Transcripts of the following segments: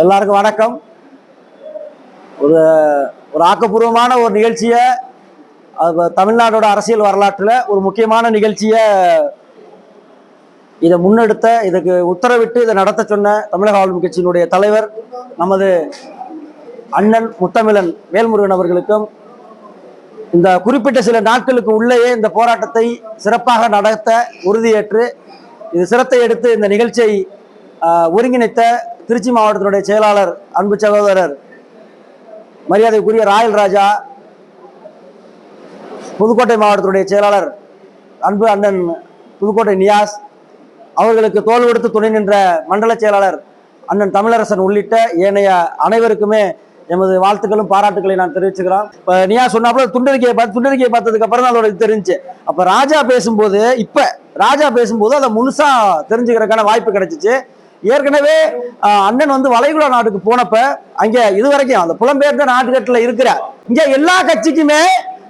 எல்லாருக்கும் வணக்கம். ஒரு ஒரு ஆக்கப்பூர்வமான ஒரு நிகழ்ச்சியை அது தமிழ்நாடோட அரசியல் வரலாற்றில் ஒரு முக்கியமான நிகழ்ச்சியை இதை முன்னெடுத்த இதுக்கு உத்தரவிட்டு இதை நடத்த சொன்ன தமிழக ஆளும் கட்சியினுடைய தலைவர் நமது அண்ணன் முத்தமிழன் வேல்முருகன் அவர்களுக்கும் இந்த குறிப்பிட்ட சில நாட்களுக்கு உள்ளேயே இந்த போராட்டத்தை சிறப்பாக நடத்த உறுதியேற்று இது சிரத்தை எடுத்து இந்த நிகழ்ச்சியை ஒருங்கிணைத்த திருச்சி மாவட்டத்தினுடைய செயலாளர் அன்பு சகோதரர் மரியாதைக்குரிய ராயல் ராஜா புதுக்கோட்டை மாவட்டத்தினுடைய செயலாளர் அன்பு அண்ணன் புதுக்கோட்டை நியாஸ் அவர்களுக்கு தோல் கொடுத்து துணை நின்ற மண்டல செயலாளர் அண்ணன் தமிழரசன் உள்ளிட்ட ஏனைய அனைவருக்குமே எமது வாழ்த்துக்களும் பாராட்டுக்களை நான் தெரிவிச்சுக்கிறோம் இப்போ நியா சொன்னாப்புல துண்டறிக்கையை பார்த்து துண்டறிக்கையை பார்த்ததுக்கு அப்புறம் தான் அதோட தெரிஞ்சு. அப்போ ராஜா பேசும்போது இப்போ ராஜா பேசும்போது அதை முழுசாக தெரிஞ்சுக்கிறதுக்கான வாய்ப்பு கிடைச்சிச்சு. ஏற்கனவே அண்ணன் வந்து வளைகுடா நாட்டுக்கு போனப்ப அங்கே இது வரைக்கும் அந்த புலம்பெயர்ந்த நாட்டுக்கட்டில் இருக்கிற இங்க எல்லா கட்சிக்குமே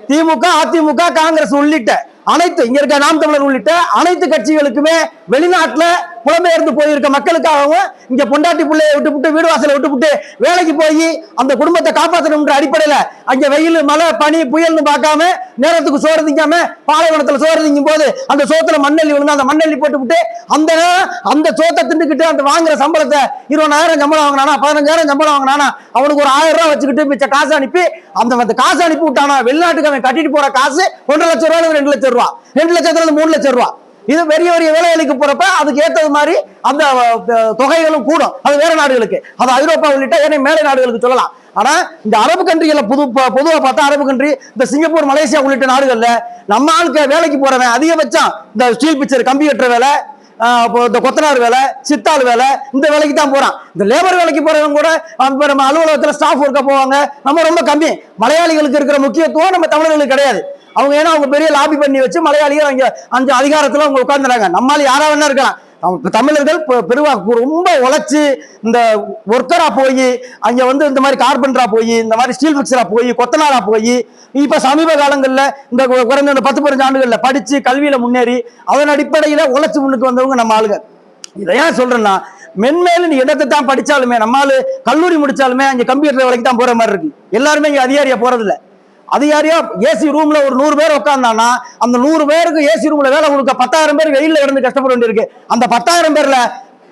திமுக அதிமுக காங்கிரஸ் உள்ளிட்ட அனைத்து இங்க இருக்க நாம் தமிழர் உள்ளிட்ட அனைத்து கட்சிகளுக்குமே வெளிநாட்டுல புலம்பெயர்ந்து போயிருக்க மக்களுக்காகவும் இங்க பொண்டாட்டி பிள்ளைய விட்டு விட்டு வீடு வாசலை விட்டு விட்டு வேலைக்கு போய் அந்த குடும்பத்தை காப்பாற்றணும்ன்ற அடிப்படையில அங்க வெயில் மழை பனி புயல்னு பார்க்காம நேரத்துக்கு சோறு திங்காம பாலைவனத்துல சோறு திங்கும் போது அந்த சோத்துல மண்ணெல்லி விழுந்து அந்த மண்ணெல்லி போட்டு விட்டு அந்த நேரம் அந்த சோத்தை திண்டுக்கிட்டு அந்த வாங்குற சம்பளத்தை இருபதாயிரம் சம்பளம் வாங்கினானா பதினஞ்சாயிரம் சம்பளம் வாங்கினானா அவனுக்கு ஒரு ஆயிரம் ரூபாய் வச்சுக்கிட்டு மிச்ச காசு அனுப்பி அந்த காசு அனுப்பி விட்டானா வெளிநாட்டுக்கு அவன் கட்டிட்டு போற காசு ஒன்றரை லட்சம் ரூபாய் ரெண்டு லட்சம் ரூபா ரெண்டு லட்சத்துல மூணு லட்சம் ரூபா. இது பெரிய பெரிய வேலைகளுக்கு போறப்ப அதுக்கு ஏற்றது மாதிரி அந்த தொகைகளும் கூடும். அது வேற நாடுகளுக்கு. அது ஐரோப்பா உள்ளிட்ட ஏன்னா மேலை நாடுகளுக்கு சொல்லலாம். ஆனா இந்த அரபு கண்ட்ரிகளை புது பொதுவாக பார்த்தா அரபு கண்ட்ரி இந்த சிங்கப்பூர் மலேசியா உள்ளிட்ட நாடுகள்ல நம்ம ஆளுக்கு வேலைக்கு போறவன் அதிகபட்சம் இந்த ஸ்டீல் பிக்சர் கம்பி வெட்டுற வேலை இப்போ இந்த கொத்தனார் வேலை சித்தாள் வேலை இந்த வேலைக்கு தான் போறான். இந்த லேபர் வேலைக்கு போறவங்க கூட இப்போ நம்ம அலுவலகத்தில் ஸ்டாஃப் ஒர்க்காக போவாங்க. நம்ம ரொம்ப கம்மி. மலையாளிகளுக்கு இருக்கிற முக்கியத்துவம் நம்ம தமிழர்களுக்கு கிடையாது. அவங்க ஏன்னா அவங்க பெரிய லாபி பண்ணி வச்சு மலையாளிகள் அங்கே அந்த அதிகாரத்தில் அவங்க உட்காந்துறாங்க நம்மால் யாராக வேணா இருக்கலாம். அவங்க தமிழர்கள் பெ- பெருவா ரொம்ப உழைச்சி இந்த ஒர்க்கராக போய் அங்கே வந்து இந்த மாதிரி கார்பெண்டராக போய் இந்த மாதிரி ஸ்டீல் மிக்சராக போய் கொத்தனாராக போய் இப்போ சமீப காலங்களில் இந்த குறைந்த இந்த பத்து பதினஞ்சு ஆண்டுகளில் படித்து கல்வியில் முன்னேறி அதன் அடிப்படையில் உழைச்சி முன்னுக்கு வந்தவங்க நம்ம ஆளுங்க. இதை ஏன் சொல்றேன்னா மென்மேலும் நீ என்னத்தை தான் படித்தாலுமே நம்மால கல்லூரி முடித்தாலுமே அங்கே கம்ப்யூட்டர் வேலைக்கு தான் போகிற மாதிரி இருக்கு. எல்லாருமே இங்கே அதிகாரியாக போகிறதில்ல அது அதிகாரியா ஏசி ரூம்ல ஒரு நூறு பேர் உட்காந்தானா அந்த நூறு பேருக்கு ஏசி ரூம்ல வேலை கொடுக்க பத்தாயிரம் பேர் வெயில்ல இருந்து கஷ்டப்பட வேண்டியிருக்கு. அந்த பத்தாயிரம் பேர்ல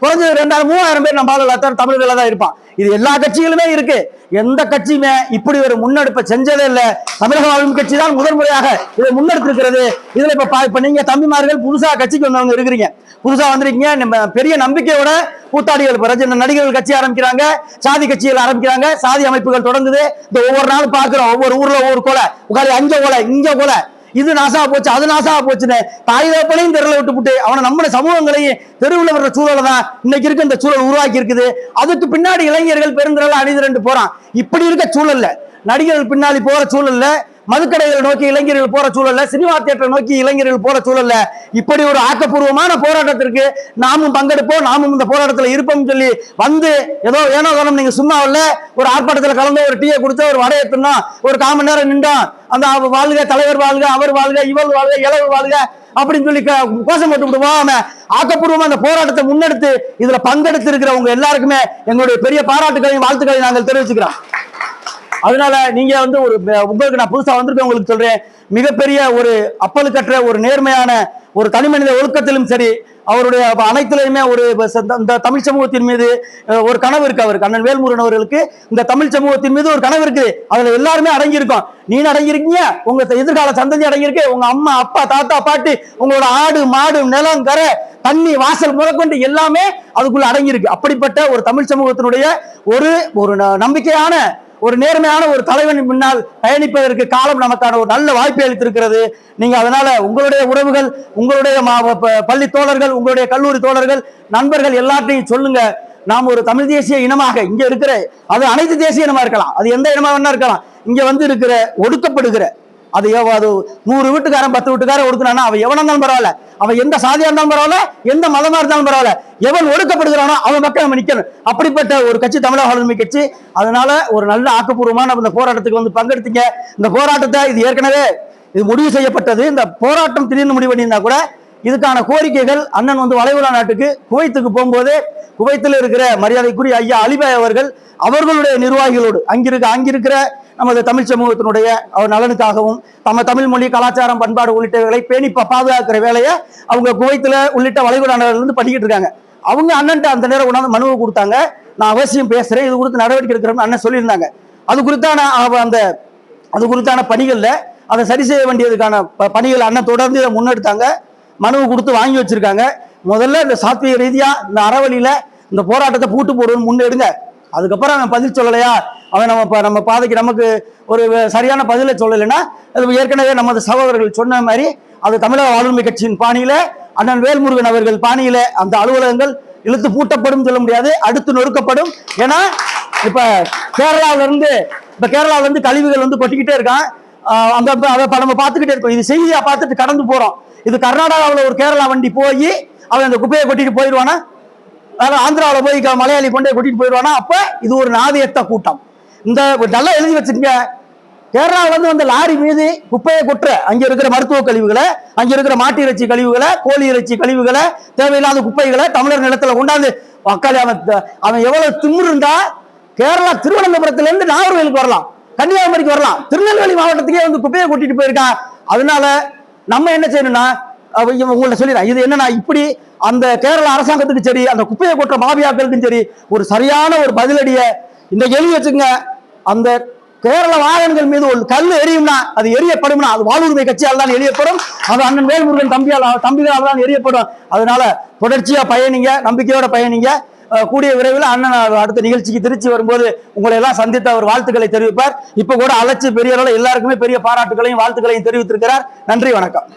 குறைஞ்சது ரெண்டாயிரம் மூவாயிரம் பேர் நம்ம ஆளுல தான் தான் இருப்பான். இது எல்லா கட்சிகளுமே இருக்கு. எந்த கட்சியுமே இப்படி ஒரு முன்னெடுப்பை செஞ்சதே இல்ல. தமிழக ஆளும் கட்சி தான் முதன்முறையாக இதை முன்னெடுத்திருக்கிறது. இதுல இப்ப பா- இப்ப நீங்க தம்பிமார்கள் புதுசா கட்சிக்கு வந்தவங்க இருக்கிறீங்க. புதுசா வந்திருக்கீங்க. நம்ம பெரிய நம்பிக்கையோட கூத்தாடிகள் பிரச்சனை நடிகர்கள் கட்சி ஆரம்பிக்கிறாங்க. சாதி கட்சிகள் ஆரம்பிக்கிறாங்க. சாதி அமைப்புகள் தொடங்குது. இந்த ஒவ்வொரு நாளும் பாக்குறோம் ஒவ்வொரு ஊர்ல ஒவ்வொரு கொலை. உட்காரி அங்க கொலை இங்க கொலை. இது நாசா போச்சு அது நாசா போச்சுன்னு தாய் தகப்பனையும் தெருவில் விட்டு விட்டு அவனை நம்ம சமூகங்களையும் தெருவில் வர்ற சூழலை தான் இன்னைக்கு இருக்க இந்த சூழல் உருவாக்கி இருக்குது. அதுக்கு பின்னாடி இளைஞர்கள் பெருந்திரல அணிதிரண்டு போறான். இப்படி இருக்க சூழல்ல நடிகர்கள் பின்னாடி போற சூழல்ல மதுக்கடைகளை நோக்கி இளைஞர்கள் போற சூழல்ல சினிமா தியேட்டர் நோக்கி இளைஞர்கள் போற சூழல்ல இப்படி ஒரு ஆக்கப்பூர்வமான போராட்டத்திற்கு நாமும் பங்கெடுப்போம் நாமும் இந்த போராட்டத்தில் இருப்போம் சொல்லி வந்து ஏதோ ஏனோ தானம் நீங்க சும்மா இல்ல ஒரு ஆர்ப்பாட்டத்தில் கலந்து ஒரு டீயை கொடுத்தா ஒரு வடையை தின்னா ஒரு கால் மணி நேரம் நின்றோம் அந்த வாழ்க தலைவர் வாழ்க அவர் வாழ்க இவள் வாழ்க இளவு வாழ்க அப்படின்னு சொல்லி கோஷம் போட்டு விடுவோம் ஆக்கப்பூர்வமா அந்த போராட்டத்தை முன்னெடுத்து இதுல பங்கெடுத்து இருக்கிறவங்க எல்லாருக்குமே எங்களுடைய பெரிய பாராட்டுகளையும் வாழ்த்துக்களையும் நாங்கள் தெரிவிச்சுக்கிறோம். அதனால நீங்க வந்து ஒரு உங்களுக்கு நான் புதுசா வந்திருக்கேன் உங்களுக்கு சொல்றேன். மிகப்பெரிய ஒரு அப்பலுக்கற்ற ஒரு நேர்மையான ஒரு தனிமனித ஒழுக்கத்திலும் சரி அவருடைய அனைத்துலையுமே ஒரு இந்த தமிழ் சமூகத்தின் மீது ஒரு கனவு இருக்கு அவருக்கு. அண்ணன் வேல்முருகன் அவர்களுக்கு இந்த தமிழ் சமூகத்தின் மீது ஒரு கனவு இருக்குது. அதுல எல்லாருமே அடங்கியிருக்கோம். நீ அடங்கியிருக்கீங்க உங்க எதிர்கால சந்ததி அடங்கியிருக்கு. உங்க அம்மா அப்பா தாத்தா பாட்டி உங்களோட ஆடு மாடு நிலம் கரை தண்ணி வாசல் முதற்கொண்டு எல்லாமே அதுக்குள்ள அடங்கியிருக்கு. அப்படிப்பட்ட ஒரு தமிழ் சமூகத்தினுடைய ஒரு ஒரு ந- நம்பிக்கையான ஒரு நேர்மையான ஒரு தலைவன் முன்னால் பயணிப்பதற்கு காலம் நமக்கான ஒரு நல்ல வாய்ப்பை அளித்திருக்கிறது. நீங்க அதனால உங்களுடைய உறவுகள் உங்களுடைய பள்ளி தோழர்கள் உங்களுடைய கல்லூரி தோழர்கள் நண்பர்கள் எல்லாத்தையும் சொல்லுங்க. நாம் ஒரு தமிழ் தேசிய இனமாக இங்க இருக்கிற அது அனைத்து தேசிய இனமா இருக்கலாம். அது எந்த இனமா வேணா இருக்கலாம். இங்க வந்து இருக்கிற ஒடுக்கப்படுகிற அது அது நூறு வீட்டுக்காரன் பத்து வீட்டுக்காரன் ஒடுக்குறானா அவன் எவனா இருந்தாலும் பரவாயில்ல. அவன் எந்த சாதியா இருந்தாலும் பரவாயில்ல எந்த மதமா இருந்தாலும் பரவாயில்ல. எவன் ஒடுக்கப்படுகிறானோ அவன் மக்கள் நம்ம நிக்கணும். அப்படிப்பட்ட ஒரு கட்சி தமிழக ஆளுமை கட்சி. அதனால ஒரு நல்ல ஆக்கப்பூர்வமான இந்த போராட்டத்துக்கு வந்து பங்கெடுத்தீங்க. இந்த போராட்டத்தை இது ஏற்கனவே இது முடிவு செய்யப்பட்டது. இந்த போராட்டம் திடீர்னு முடிவு பண்ணியிருந்தா கூட இதுக்கான கோரிக்கைகள் அண்ணன் வந்து வளைகுடா நாட்டுக்கு குவைத்துக்கு போகும்போது குவைத்தில் இருக்கிற மரியாதைக்குரிய ஐயா அலிபாய் அவர்கள் அவர்களுடைய நிர்வாகிகளோடு அங்கிருக்க அங்கிருக்கிற நமது தமிழ் சமூகத்தினுடைய அவர் நலனுக்காகவும் நம்ம தமிழ் மொழி கலாச்சாரம் பண்பாடு உள்ளிட்டவைகளை பேணி பாதுகாக்கிற வேலையை அவங்க குவைத்தில் உள்ளிட்ட வளைகுடா நாடுகள்ல பண்ணிக்கிட்டு இருக்காங்க. அவங்க அண்ணன்ட்ட அந்த நேரம் கொண்டாந்து மனுவை கொடுத்தாங்க. நான் அவசியம் பேசுகிறேன் இது குறித்து நடவடிக்கை எடுக்கிறேன்னு அண்ணன் சொல்லியிருந்தாங்க. அது குறித்தான அவ- அந்த அது குறித்தான பணிகளில் அதை சரி செய்ய வேண்டியதுக்கான ப- பணிகள் அண்ணன் தொடர்ந்து இதை முன்னெடுத்தாங்க. மனுவை கொடுத்து வாங்கி வச்சிருக்காங்க. முதல்ல இந்த சாத்விக ரீதியா இந்த அறவழியில இந்த போராட்டத்தை பூட்டு போடுவோம்னு முன்னெடுங்க. அதுக்கப்புறம் அவன் பதில் சொல்லலையா? அவன் நம்ம இப்போ நம்ம பாதைக்கு நமக்கு ஒரு சரியான பதிலை சொல்லலைன்னா அது ஏற்கனவே நமது சகோதரர்கள் சொன்ன மாதிரி அது தமிழக ஆளுமை கட்சியின் பாணியில அண்ணன் வேல்முருகன் அவர்கள் பாணியில அந்த அலுவலகங்கள் இழுத்து பூட்டப்படும் சொல்ல முடியாது அடுத்து நொறுக்கப்படும். ஏன்னா இப்ப கேரளாவிலேருந்து இப்போ இப்ப கழிவுகள் வந்து கொட்டிக்கிட்டே இருக்கான். அந்த அதை நம்ம பார்த்துக்கிட்டே இருக்கோம். இது செய்தியா பார்த்துட்டு கடந்து போறோம். இது கர்நாடகாவில் ஒரு கேரளா வண்டி போய் அவன் அந்த குப்பையை கொட்டிட்டு போயிடுவானா? அதாவது ஆந்திராவில் போய் க- மலையாளி கொண்டே கொட்டிட்டு போயிடுவானா? அப்போ இது ஒரு நாதியத்த கூட்டம். இந்த நல்லா எழுதி வச்சுக்கங்க. கேரளாவிலேருந்து வந்து வந்த லாரி மீது குப்பையை கொட்டுற அங்கே இருக்கிற மருத்துவ கழிவுகளை அங்கே இருக்கிற மாட்டு இறைச்சி கழிவுகளை கோழி இறைச்சி கழிவுகளை தேவையில்லாத குப்பைகளை தமிழர் நிலத்துல கொண்டாந்து மக்கள் அவன் அவன் எவ்வளவு திமிரு கேரளா திருவனந்தபுரத்துல இருந்து நாகர்கோயிலுக்கு வரலாம். கன்னியாகுமரிக்கு வரலாம். திருநெல்வேலி மாவட்டத்துக்கே வந்து குப்பையை கூட்டிட்டு போயிருக்கான் அதனால நம்ம என்ன செய்யணும்னா உங்களை உங்கள்ட்ட சொல்லிடுறேன் இது என்னன்னா இப்படி அந்த கேரள அரசாங்கத்துக்கும் சரி அந்த குப்பையை கொட்டுற மாபியாக்களுக்கும் சரி ஒரு சரியான ஒரு பதிலடிய இந்த எழுதி வச்சுங்க அந்த கேரள வாகனங்கள் மீது ஒரு கல் எரியும்னா அது எரியப்படும்னா அது வாழ்வுரிமை கட்சியால் தான் எரியப்படும் அது அண்ணன் வேல்முருகன் தம்பியால் தம்பிகளால் தான் எரியப்படும் அதனால தொடர்ச்சியா பயணிங்க நம்பிக்கையோட பயணிங்க. கூடிய விரைவில் அண்ணன் அடுத்த நிகழ்ச்சிக்கு திருச்சி வரும்போது உங்களை எல்லாம் சந்தித்து அவர் வாழ்த்துக்களை தெரிவிப்பார். இப்ப கூட அழைச்சி பெரிய அளவுல எல்லாருக்குமே பெரிய பாராட்டுகளையும் வாழ்த்துக்களையும் தெரிவித்திருக்கிறார். நன்றி வணக்கம்.